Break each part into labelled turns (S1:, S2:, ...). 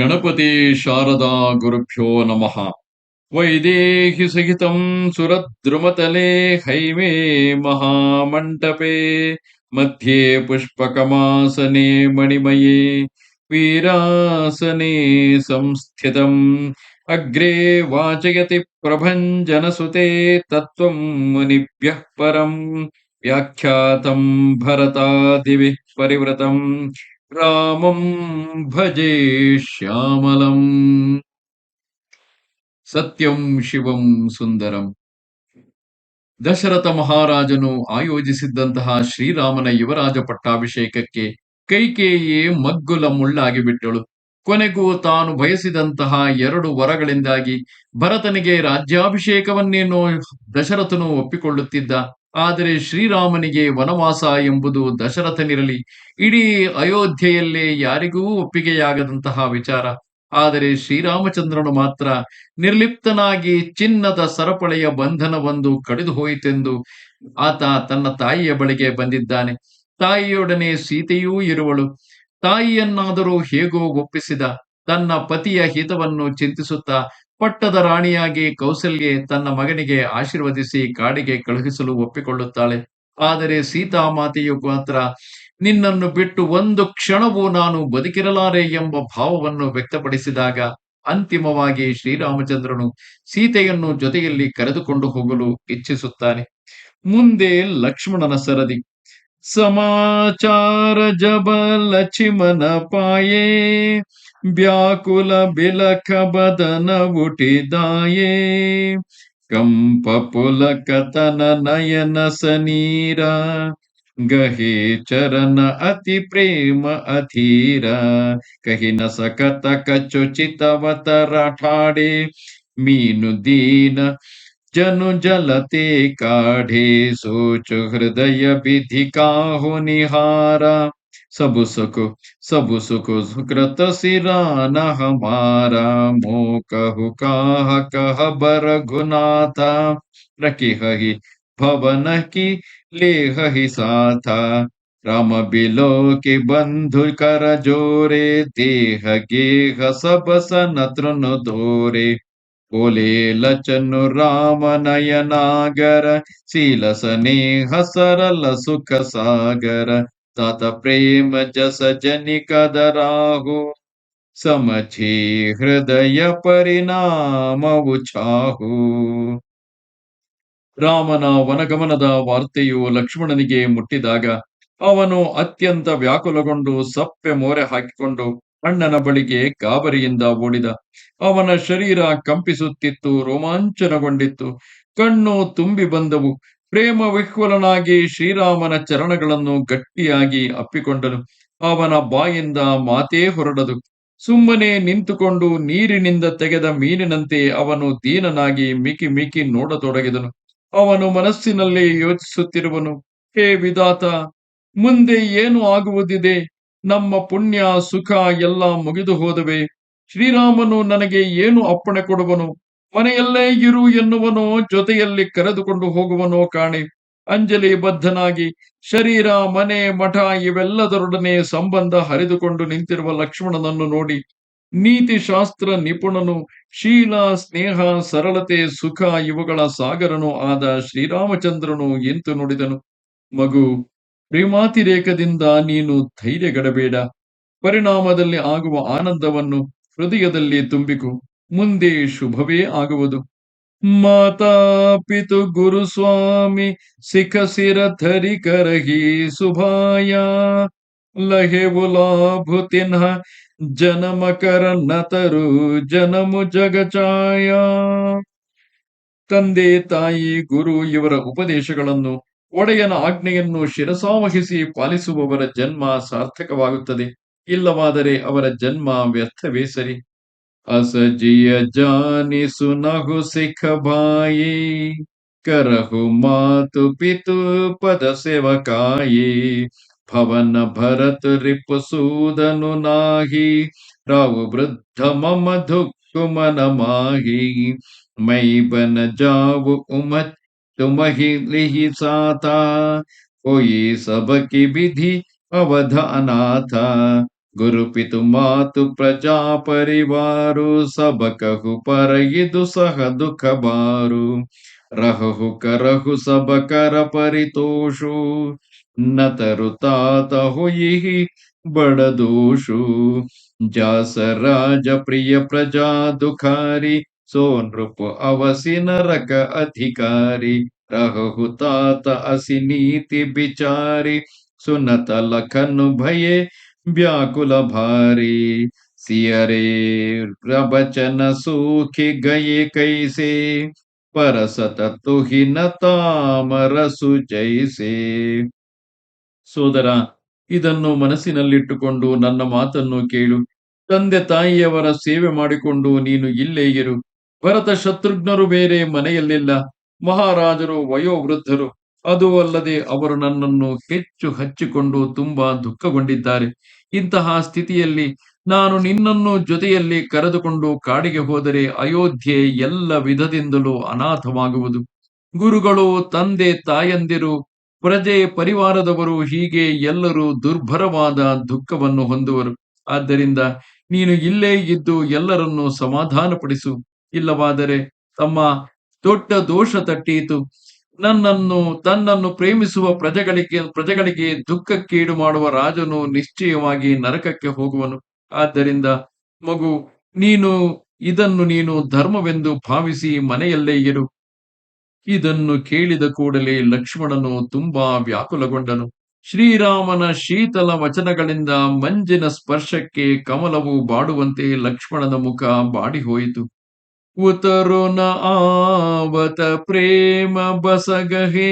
S1: गणपति शारदा गुरुभ्यो नमः। वैदेहि सहितं सुरद्रुमतले हैमे महामण्डपे, मध्ये पुष्पकमासने मणिमये, वीरासने संस्थित। अग्रे वाचयति प्रभञ्जनसुते तत्त्वं मुनिभ्यः परम् व्याख्यातं भरतादिभिः परिवृतम् ರಾಮಂ ಭಜೆ ಶ್ಯಾಮಲಂ ಸತ್ಯಂ ಶಿವಂ ಸುಂದರಂ ದಶರಥ ಮಹಾರಾಜನು ಆಯೋಜಿಸಿದ್ದಂತಹ ಶ್ರೀರಾಮನ ಯುವರಾಜ ಪಟ್ಟಾಭಿಷೇಕಕ್ಕೆ ಕೈಕೇಯಿಯೇ ಮಗ್ಗುಲ ಮುಳ್ಳಾಗಿ ಬಿಟ್ಟಳು. ಕೊನೆಗೂ ತಾನು ಬಯಸಿದಂತಹ ಎರಡು ವರಗಳಿಂದಾಗಿ ಭರತನಿಗೆ ರಾಜ್ಯಾಭಿಷೇಕವನ್ನೇನೋ ದಶರಥನು ಒಪ್ಪಿಕೊಳ್ಳುತ್ತಿದ್ದ. ಆದರೆ ಶ್ರೀರಾಮನಿಗೆ ವನವಾಸ ಎಂಬುದು ದಶರಥನಿರಲಿ ಇಡೀ ಅಯೋಧ್ಯೆಯಲ್ಲೇ ಯಾರಿಗೂ ಒಪ್ಪಿಗೆಯಾಗದಂತಹ ವಿಚಾರ. ಆದರೆ ಶ್ರೀರಾಮಚಂದ್ರನು ಮಾತ್ರ ನಿರ್ಲಿಪ್ತನಾಗಿ ಚಿನ್ನದ ಸರಪಳೆಯ ಬಂಧನವೊಂದು ಕಡಿದು ಹೋಯಿತೆಂದು ಆತ ತನ್ನ ತಾಯಿಯ ಬಳಿಗೆ ಬಂದಿದ್ದಾನೆ. ತಾಯಿಯೊಡನೆ ಸೀತೆಯೂ ಇರುವಳು. ತಾಯಿಯನ್ನಾದರೂ ಹೇಗೋ ಒಪ್ಪಿಸಿದ. ತನ್ನ ಪತಿಯ ಹಿತವನ್ನು ಚಿಂತಿಸುತ್ತಾ ಪಟ್ಟದ ರಾಣಿಯಾಗಿ ಕೌಸಲ್ಯೆ ತನ್ನ ಮಗನಿಗೆ ಆಶೀರ್ವದಿಸಿ ಕಾಡಿಗೆ ಕಳುಹಿಸಲು ಒಪ್ಪಿಕೊಳ್ಳುತ್ತಾಳೆ. ಆದರೆ ಸೀತಾಮಾತೆಯು ಮಾತ್ರ, ನಿನ್ನನ್ನು ಬಿಟ್ಟು ಒಂದು ಕ್ಷಣವೂ ನಾನು ಬದುಕಿರಲಾರೆ ಎಂಬ ಭಾವವನ್ನು ವ್ಯಕ್ತಪಡಿಸಿದಾಗ ಅಂತಿಮವಾಗಿ ಶ್ರೀರಾಮಚಂದ್ರನು ಸೀತೆಯನ್ನು ಜೊತೆಯಲ್ಲಿ ಕರೆದುಕೊಂಡು ಹೋಗಲು ಇಚ್ಛಿಸುತ್ತಾನೆ. ಮುಂದೆ ಲಕ್ಷ್ಮಣನ ಸರದಿ ಸಮಾಚಾರ ಜಬ ಲಕ್ಷ್ಮಣ ಪಾಯೇ, ವ್ಯಾಕುಲ ಬಿಲಕ ಬದನ ಉಟಿದಾಯೇ ಕಂಪ ಪುಲಕತನ ನಯನ ಸನೀರ, ಗಹೆ ಚರಣ ಅತಿ ಪ್ರೇಮ ಅಧೀರ. ಕಹಿನ ಸಕತ ಕಚುಚಿತವತ ರಾಠಾಡೆ, ಮೀನು ದೀನ जनु जलते काढ़े, सोच हृदय विधि काहो निहारा। सब सुख सब सुख, सुकृत सिरान हमारा। मो कहु काह, कह बर गुनाथा। रखी हही भवन की लेह ही साथा। राम बिलो के बंधु कर जोरे, देह गेह सब सन तृण दोरे। ಕುಲೇಲಚನು ರಾಮನಯನಾಗರ ಶೀಲ ಸ್ನೇಹ ಸುಖ ಸಾಗರ ತಾತ ಪ್ರೇಮ ಜಸ ರಾಹು ಸಮಛೇ ಹೃದಯ ಪರಿಣಾಮವು ಚಾಹು. ರಾಮನ ವನಗಮನದ ವಾರ್ತೆಯು ಲಕ್ಷ್ಮಣನಿಗೆ ಮುಟ್ಟಿದಾಗ ಅವನು ಅತ್ಯಂತ ವ್ಯಾಕುಲಗೊಂಡು ಸಪ್ಪೆ ಮೋರೆ ಹಾಕಿಕೊಂಡು ಅಣ್ಣನ ಬಳಿಗೆ ಗಾಬರಿಯಿಂದ ಓಡಿದ. ಅವನ ಶರೀರ ಕಂಪಿಸುತ್ತಿತ್ತು, ರೋಮಾಂಚನಗೊಂಡಿತ್ತು. ಕಣ್ಣು ತುಂಬಿ ಬಂದವು. ಪ್ರೇಮ ವಿಹ್ವಲನಾಗಿ ಶ್ರೀರಾಮನ ಚರಣಗಳನ್ನು ಗಟ್ಟಿಯಾಗಿ ಅಪ್ಪಿಕೊಂಡನು. ಅವನ ಬಾಯಿಂದ ಮಾತೇ ಹೊರಡದು. ಸುಮ್ಮನೆ ನಿಂತುಕೊಂಡು ನೀರಿನಿಂದ ತೆಗೆದ ಮೀನಿನಂತೆ ಅವನು ದೀನನಾಗಿ ಮಿಕಿ ಮಿಕಿ ನೋಡತೊಡಗಿದನು. ಅವನು ಮನಸ್ಸಿನಲ್ಲಿ ಯೋಚಿಸುತ್ತಿರುವನು, ಹೇ ವಿಧಾತ, ಮುಂದೆ ಏನು ಆಗುವುದಿದೆ? ನಮ್ಮ ಪುಣ್ಯ, ಸುಖ ಎಲ್ಲ ಮುಗಿದು ಹೋದವೆ. ಶ್ರೀರಾಮನು ನನಗೆ ಏನು ಅಪ್ಪಣೆ ಕೊಡುವನು? ಮನೆಯಲ್ಲೇ ಇರು ಎನ್ನುವನೋ, ಜೊತೆಯಲ್ಲಿ ಕರೆದುಕೊಂಡು ಹೋಗುವನೋ ಕಾಣೆ. ಅಂಜಲಿ ಬದ್ಧನಾಗಿ, ಶರೀರ, ಮನೆ, ಮಠ ಇವೆಲ್ಲದರೊಡನೆ ಸಂಬಂಧ ಹರಿದುಕೊಂಡು ನಿಂತಿರುವ ಲಕ್ಷ್ಮಣನನ್ನು ನೋಡಿ, ನೀತಿ ಶಾಸ್ತ್ರ ನಿಪುಣನು, ಶೀಲ, ಸ್ನೇಹ, ಸರಳತೆ, ಸುಖ ಇವುಗಳ ಸಾಗರನು ಆದ ಶ್ರೀರಾಮಚಂದ್ರನು ಎಂತು ನುಡಿದನು? ಮಗು ಪ್ರೇಮಾತಿರೇಕದಿಂದ ನೀನು ಧೈರ್ಯಗಡಬೇಡ. ಪರಿಣಾಮದಲ್ಲಿ ಆಗುವ ಆನಂದವನ್ನು ಹೃದಯದಲ್ಲಿ ತುಂಬಿಕು. ಮುಂದೆ ಶುಭವೇ ಆಗುವುದು. ಮಾತಾ ಪಿತು ಗುರು ಸ್ವಾಮಿ, ಸಿಖ ಸಿರ ಧರಿ ಕರಹಿ ಸುಭಾಯ. ಲಹೆ ಉಲಾಭುತಿನ ಜನಮ ನತರು ಜನಮು ಜಗಚಾಯ. ತಂದೆ ತಾಯಿ ಗುರು ಇವರ ಉಪದೇಶಗಳನ್ನು ಒಡೆಯನ ಆಜ್ಞೆಯನ್ನು ಶಿರಸಾವಹಿಸಿ ಪಾಲಿಸುವವರ ಜನ್ಮ ಸಾರ್ಥಕವಾಗುತ್ತದೆ. ಇಲ್ಲವಾದರೆ ಅವರ ಜನ್ಮ ವ್ಯರ್ಥವೇ ಸರಿ. ಅಸಜಿಯ ಜಾನಿಸು ನಗು ಸಿಖ ಬಾಯಿ, ಕರಹು ಮಾತು ಪಿತು ಪದ ಸೇವಕಾಯಿ, ಭವನ ಭರತ್ ರಿಪು ಸೂದನು ನಾಹಿ, ರಾವು ವೃದ್ಧ ಮಮ ಧುಕ್ಕು ಮನ ಮಾಹಿ ಮೈ ಬನ ಜಾವು ಉಮತ್ तो तुम ही लिहिसाता कोई सबकी विधि अवधानाथ गुरु पितु मातु प्रजा परिवारु, सब कहु पर दुसह दुख बारु। रहु करहु सब कर परितोषु, न तरुतात यही बड़ दोषु। जास राज प्रिय प्रजा दुखारी ಅವಸಿ ನರಕ ಅಧಿಕಾರಿ ರಹು ತಾತ ಅಸಿ ನೀತಿ ಬಿಚಾರಿ, ಸುನತ ಲಖನು ಭಯೆ ವ್ಯಾಕುಲ ಭಾರಿ. ಸಿಯರೆ, ಪ್ರವಚನ ಸೂಖಿ ಗಯೆ ಕೈಸೆ ಪರಸತ ತುಹಿನ ತಾಮರಸು ಜೈಸೆ ಸೋದರ, ಇದನ್ನು ಮನಸ್ಸಿನಲ್ಲಿಟ್ಟುಕೊಂಡು ನನ್ನ ಮಾತನ್ನು ಕೇಳು. ತಂದೆ ತಾಯಿಯವರ ಸೇವೆ ಮಾಡಿಕೊಂಡು ನೀನು ಇಲ್ಲೇ ಇರು. ಭರತ ಶತ್ರುಘ್ನರು ಬೇರೆ ಮನೆಯಲ್ಲಿಲ್ಲ. ಮಹಾರಾಜರು, ವಯೋವೃದ್ಧರು, ಅದು ಅಲ್ಲದೆ ಅವರು ನನ್ನನ್ನು ಹೆಚ್ಚು ಹಚ್ಚಿಕೊಂಡು ತುಂಬಾ ದುಃಖಗೊಂಡಿದ್ದಾರೆ. ಇಂತಹ ಸ್ಥಿತಿಯಲ್ಲಿ ನಾನು ನಿನ್ನನ್ನು ಜೊತೆಯಲ್ಲಿ ಕರೆದುಕೊಂಡು ಕಾಡಿಗೆ ಹೋದರೆ ಅಯೋಧ್ಯೆ ಎಲ್ಲ ವಿಧದಿಂದಲೂ ಅನಾಥವಾಗುವುದು. ಗುರುಗಳು, ತಂದೆ, ತಾಯಂದಿರು, ಪ್ರಜೆ, ಪರಿವಾರದವರು ಹೀಗೆ ಎಲ್ಲರೂ ದುರ್ಭರವಾದ ದುಃಖವನ್ನು ಹೊಂದುವರು. ಆದ್ದರಿಂದ ನೀನು ಇಲ್ಲೇ ಇದ್ದು ಎಲ್ಲರನ್ನು ಸಮಾಧಾನಪಡಿಸು. ಇಲ್ಲವಾದರೆ ತಮ್ಮ ದೊಡ್ಡ ದೋಷ ತಟ್ಟೀತು ನನ್ನನ್ನು, ತನ್ನನ್ನು ಪ್ರೇಮಿಸುವ ಪ್ರಜೆಗಳಿಗೆ ಪ್ರಜೆಗಳಿಗೆ ದುಃಖಕ್ಕೀಡು ಮಾಡುವ ರಾಜನು ನಿಶ್ಚಯವಾಗಿ ನರಕಕ್ಕೆ ಹೋಗುವನು. ಆದ್ದರಿಂದ ಮಗು, ನೀನು ಇದನ್ನು ನೀನು ಧರ್ಮವೆಂದು ಭಾವಿಸಿ ಮನೆಯಲ್ಲೇ ಇರು. ಇದನ್ನು ಕೇಳಿದ ಕೂಡಲೇ ಲಕ್ಷ್ಮಣನು ತುಂಬಾ ವ್ಯಾಕುಲಗೊಂಡನು. ಶ್ರೀರಾಮನ ಶೀತಲ ವಚನಗಳಿಂದ ಮಂಜಿನ ಸ್ಪರ್ಶಕ್ಕೆ ಕಮಲವು ಬಾಡುವಂತೆ ಲಕ್ಷ್ಮಣನ ಮುಖ ಬಾಡಿ ಹೋಯಿತು ಉತರುನ ಆವತ ಪ್ರೇಮ ಬಸಗಹೇ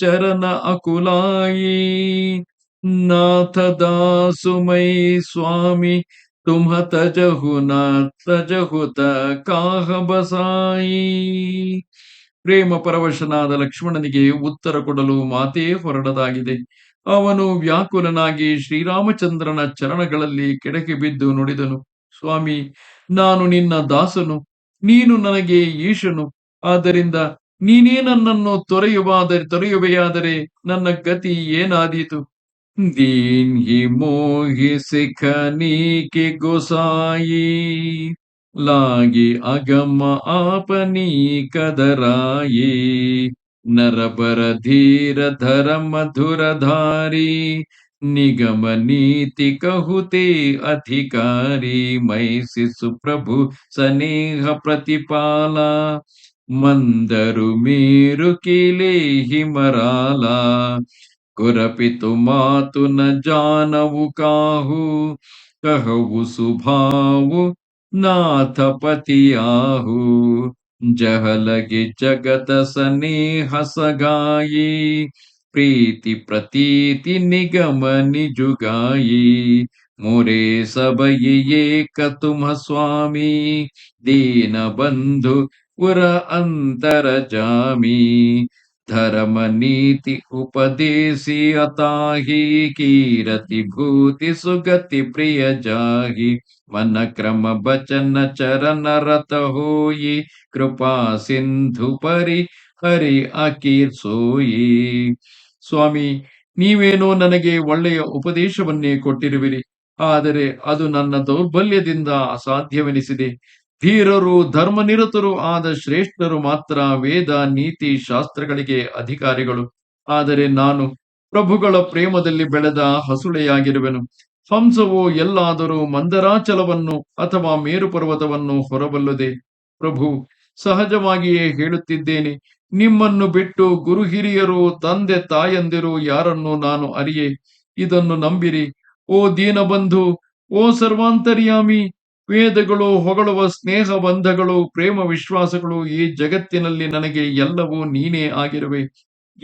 S1: ಚರಣ ಅಕುಲಾಯಿ. ನಾಥ ದಾಸುಮೈ ಸ್ವಾಮಿ ತಜಹು ನ ತಜಹುತ ಕಾಹ ಬಸಾಯಿ. ಪ್ರೇಮ ಪರವಶನಾದ ಲಕ್ಷ್ಮಣನಿಗೆ ಉತ್ತರ ಕೊಡಲು ಮಾತೇ ಹೊರಡದಾಗಿದೆ. ಅವನು ವ್ಯಾಕುಲನಾಗಿ ಶ್ರೀರಾಮಚಂದ್ರನ ಚರಣಗಳಲ್ಲಿ ಕೆಡಕಿ ಬಿದ್ದು ನುಡಿದನು. ಸ್ವಾಮಿ, ನಾನು ನಿನ್ನ ದಾಸನು. ನೀನು ನನಗೆ ಈಶನು. ಆದ್ದರಿಂದ ನೀನೇ ನನ್ನನ್ನು ತೊರೆಯುವಾದರೆ ತೊರೆಯುವೆಯಾದರೆ ನನ್ನ ಗತಿ ಏನಾದೀತು? ದೀನ್ ಹಿ ಮೋಹಿ ಸಿಖ ನೀಕೆ ಗೊಸಾಯಿ. ಲಾಗಿ ಅಗಮ ಆಪನಿ ಕದರಾಯಿ. ನರಬರ ಧೀರ ಧರ ಮಧುರಧಾರಿ निगम नीति कहुते अधिकारी, मई शिशु प्रभु स्नेह प्रतिपाला। मंदरु मेरु किले हिमराला कुरपितु मातु न जानवु काहु। कहु सुभावु नाथपतियाहु। जह लगे जगत स्नेह सगाई। प्रीति प्रतीति निगम निजुगायि मुरे सबयिये कतुमस्वामी दीनबन्धु उर अन्तरजामि। धर्म नीति उपदेशि अताहि। कीरति भूति सुगति प्रिय जाहि मन क्रम बचन चरणरथ होयि कृपा सिन्धु परि हरि अकीर्षोयि। ಸ್ವಾಮಿ, ನೀವೇನೋ ನನಗೆ ಒಳ್ಳೆಯ ಉಪದೇಶವನ್ನೇ ಕೊಟ್ಟಿರುವಿರಿ, ಆದರೆ ಅದು ನನ್ನ ದೌರ್ಬಲ್ಯದಿಂದ ಅಸಾಧ್ಯವೆನಿಸಿದೆ. ಧೀರರು, ಧರ್ಮನಿರತರು ಆದ ಶ್ರೇಷ್ಠರು ಮಾತ್ರ ವೇದ, ನೀತಿ, ಶಾಸ್ತ್ರಗಳಿಗೆ ಅಧಿಕಾರಿಗಳು. ಆದರೆ ನಾನು ಪ್ರಭುಗಳ ಪ್ರೇಮದಲ್ಲಿ ಬೆಳೆದ ಹಸುಳೆಯಾಗಿರುವೆನು. ಹಂಸವು, ಎಲ್ಲಾದರೂ ಮಂದರಾಚಲವನ್ನು ಅಥವಾ ಮೇರು ಪರ್ವತವನ್ನು ಹೊರಬಲ್ಲದೆ. ಪ್ರಭು, ಸಹಜವಾಗಿಯೇ ಹೇಳುತ್ತಿದ್ದೇನೆ ನಿಮ್ಮನ್ನು ಬಿಟ್ಟು ಗುರು ಹಿರಿಯರು ತಂದೆ ತಾಯಂದಿರು ಯಾರನ್ನು ನಾನು ಅರಿಯೆ? ಇದನ್ನು ನಂಬಿರಿ. ಓ ದೀನಬಂಧು, ಓ ಸರ್ವಾಂತರ್ಯಾಮಿ, ವೇದಗಳು ಹೊಗಳುವ ಸ್ನೇಹ ಬಂಧಗಳು ಪ್ರೇಮ ವಿಶ್ವಾಸಗಳು ಈ ಜಗತ್ತಿನಲ್ಲಿ ನನಗೆ ಎಲ್ಲವೂ ನೀನೇ ಆಗಿರುವೆ.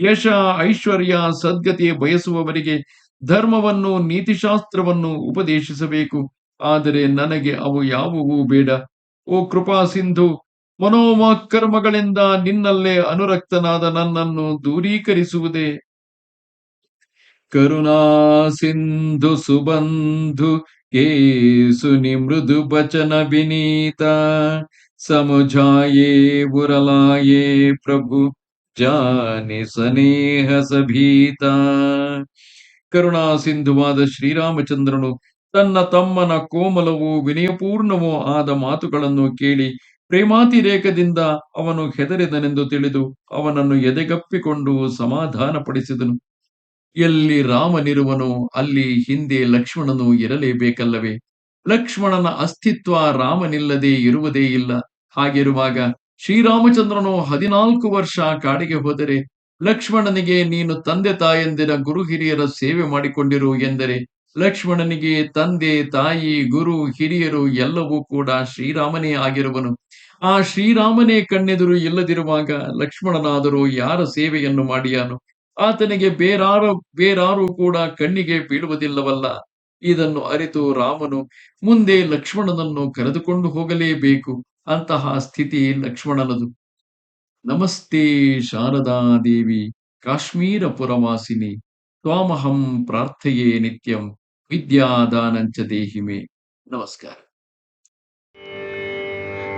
S1: ಯಶ, ಐಶ್ವರ್ಯ, ಸದ್ಗತಿ ಬಯಸುವವರಿಗೆ ಧರ್ಮವನ್ನು, ನೀತಿಶಾಸ್ತ್ರವನ್ನು ಉಪದೇಶಿಸಬೇಕು. ಆದರೆ ನನಗೆ ಅವು ಯಾವುವೂ ಬೇಡ. ಓ ಕೃಪಾ ಸಿಂಧು ಮನೋಮಕರ್ಮಗಳಿಂದ ನಿನ್ನಲ್ಲೇ ಅನುರಕ್ತನಾದ ನನ್ನನ್ನು ದೂರೀಕರಿಸುವುದೇ. ಕರುಣಾ ಸಿಂಧು ಸುಬಂಧು ಕೇಸುನಿ ಮೃದು ಬಚನ ವಿನೀತ. ಸಮುಜಾಯೇ ಉರಲಾಯೇ ಪ್ರಭು, ಜಾನಿ ಸನೇಹ ಸಭೀತ. ಕರುಣಾ ಸಿಂಧುವಾದ ಶ್ರೀರಾಮಚಂದ್ರನು ತನ್ನ ತಮ್ಮನ ಕೋಮಲವೂ ವಿನಯಪೂರ್ಣವೂ ಆದ ಮಾತುಗಳನ್ನು ಕೇಳಿ ಪ್ರೇಮಾತಿರೇಕದಿಂದ ಅವನು ಹೆದರಿದನೆಂದು ತಿಳಿದು ಅವನನ್ನು ಎದೆಗಪ್ಪಿಕೊಂಡು ಸಮಾಧಾನಪಡಿಸಿದನು. ಎಲ್ಲಿ ರಾಮನಿರುವನು, ಅಲ್ಲಿ ಹಿಂದೆ ಲಕ್ಷ್ಮಣನು ಇರಲೇಬೇಕಲ್ಲವೇ? ಲಕ್ಷ್ಮಣನ ಅಸ್ತಿತ್ವ ರಾಮನಿಲ್ಲದೆ ಇರುವುದೇ ಇಲ್ಲ. ಹಾಗಿರುವಾಗ ಶ್ರೀರಾಮಚಂದ್ರನು ಹದಿನಾಲ್ಕು ವರ್ಷ ಕಾಡಿಗೆ ಹೋದರೆ, ಲಕ್ಷ್ಮಣನಿಗೆ ನೀನು ತಂದೆ ತಾಯಂದಿರ ಗುರು ಹಿರಿಯರ ಸೇವೆ ಮಾಡಿಕೊಂಡಿರು ಎಂದರೆ, ಲಕ್ಷ್ಮಣನಿಗೆ ತಂದೆ, ತಾಯಿ, ಗುರು, ಹಿರಿಯರು ಎಲ್ಲವೂ ಕೂಡ ಶ್ರೀರಾಮನೇ ಆಗಿರುವನು. ಆ ಶ್ರೀರಾಮನೇ ಕಣ್ಣೆದುರು ಇಲ್ಲದಿರುವಾಗ ಲಕ್ಷ್ಮಣನಾದರೂ ಯಾರ ಸೇವೆಯನ್ನು ಮಾಡಿಯಾನು? ಆತನಿಗೆ ಬೇರಾರು ಬೇರಾರು ಕೂಡ ಕಣ್ಣಿಗೆ ಬೀಳುವುದಿಲ್ಲವಲ್ಲ. ಇದನ್ನು ಅರಿತು ರಾಮನು, ಮುಂದೆ ಲಕ್ಷ್ಮಣನನ್ನು ಕರೆದುಕೊಂಡು ಹೋಗಲೇಬೇಕು. ಅಂತಹ ಸ್ಥಿತಿ ಲಕ್ಷ್ಮಣನದು. ನಮಸ್ತೆ ಶಾರದಾ ದೇವಿ ಕಾಶ್ಮೀರ ಪುರವಾಸಿನಿ ತ್ವಾಮಹಂ ಪ್ರಾರ್ಥೆಯೇ ನಿತ್ಯಂ. ವಿದ್ಯಾದಾನಂಚ ದೇಹಿಮೆ. ನಮಸ್ಕಾರ.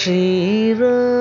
S2: श्रीराम